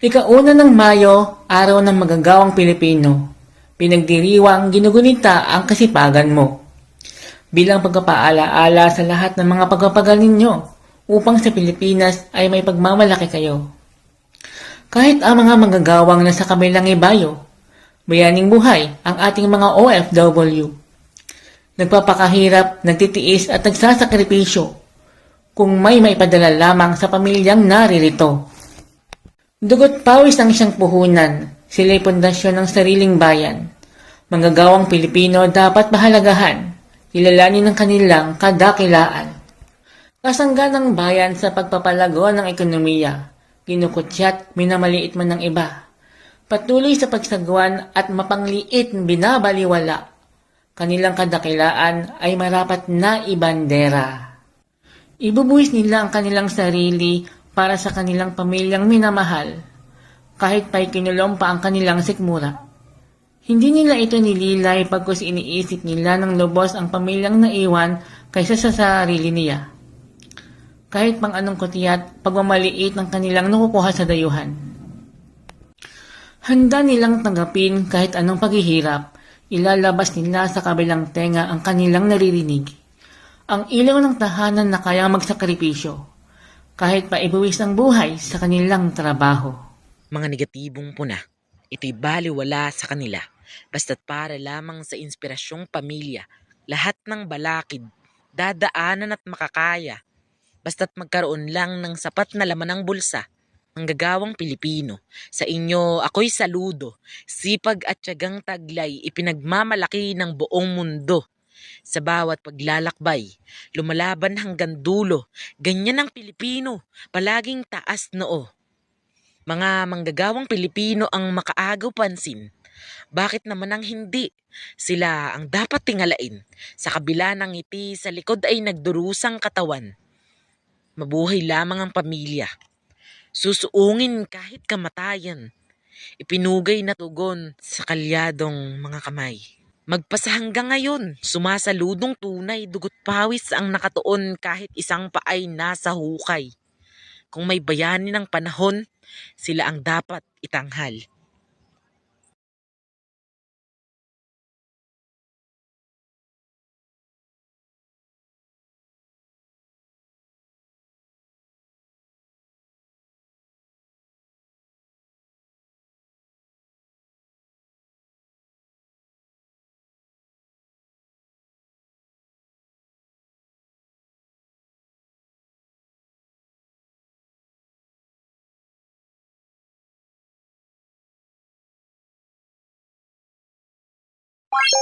Ikauna ng Mayo, araw ng magagawang Pilipino. Pinagdiriwang ginugunita ang kasipagan mo. Bilang pagpapaalaala sa lahat ng mga pagpapagaling ninyo upang sa Pilipinas ay may pagmamalaki kayo. Kahit ang mga magagawang nasa kabilang ibayo, bayaning buhay ang ating mga OFW. Nagpapakahirap, nagtitiis at nagsasakripisyo kung may maipadala lamang sa pamilyang naririto. Dugot pawis ng isang puhunan, sila'y pundasyon ng sariling bayan. Manggagawang Pilipino dapat mahalagahan, kilalanin ng kanilang kadakilaan. Kasangga ng bayan sa pagpapalago ng ekonomiya, kinukutyat, minamaliit man ng iba. Patuloy sa pagsagwan at mapangliit binabaliwala. Kanilang kadakilaan ay marapat na ibandera. Ibubuhis nila ang kanilang sarili para sa kanilang pamilyang minamahal, kahit pa'y kinulong pa ang kanilang sikmura. Hindi nila ito nililay pagkus iniisip nila ng lubos ang pamilyang naiwan kaysa sa sarili niya. Kahit pang anong kutiyat, pagmamaliit ng kanilang nakukuha sa dayuhan. Handa nilang tanggapin kahit anong paghihirap, ilalabas nila sa kabilang tenga ang kanilang naririnig. Ang ilaw ng tahanan na kaya magsakripisyo, kahit pa ibuwis ang buhay sa kanilang trabaho. Mga negatibong puna, ito'y baliwala sa kanila. Basta't para lamang sa inspirasyong pamilya, lahat ng balakid, dadaanan at makakaya. Basta't magkaroon lang ng sapat na laman ng bulsa, ang gagawang Pilipino. Sa inyo, ako'y saludo. Sipag at tiyagang taglay, ipinagmamalaki ng buong mundo. Sa bawat paglalakbay, lumalaban hanggang dulo. Ganyan ang Pilipino, palaging taas noo. Mga manggagawang Pilipino ang makaagaw pansin. Bakit naman ang hindi? Sila ang dapat tingalain. Sa kabila ng ngiti, sa likod ay nagdurusang katawan. Mabuhay lamang ang pamilya. Susuungin kahit kamatayan. Ipinugay na tugon sa kalyadong mga kamay. Magpasa hanggang ngayon, sumasaludong tunay, dugot pawis ang nakatuon kahit isang paay nasa hukay. Kung may bayani ng panahon, sila ang dapat itanghal. よし!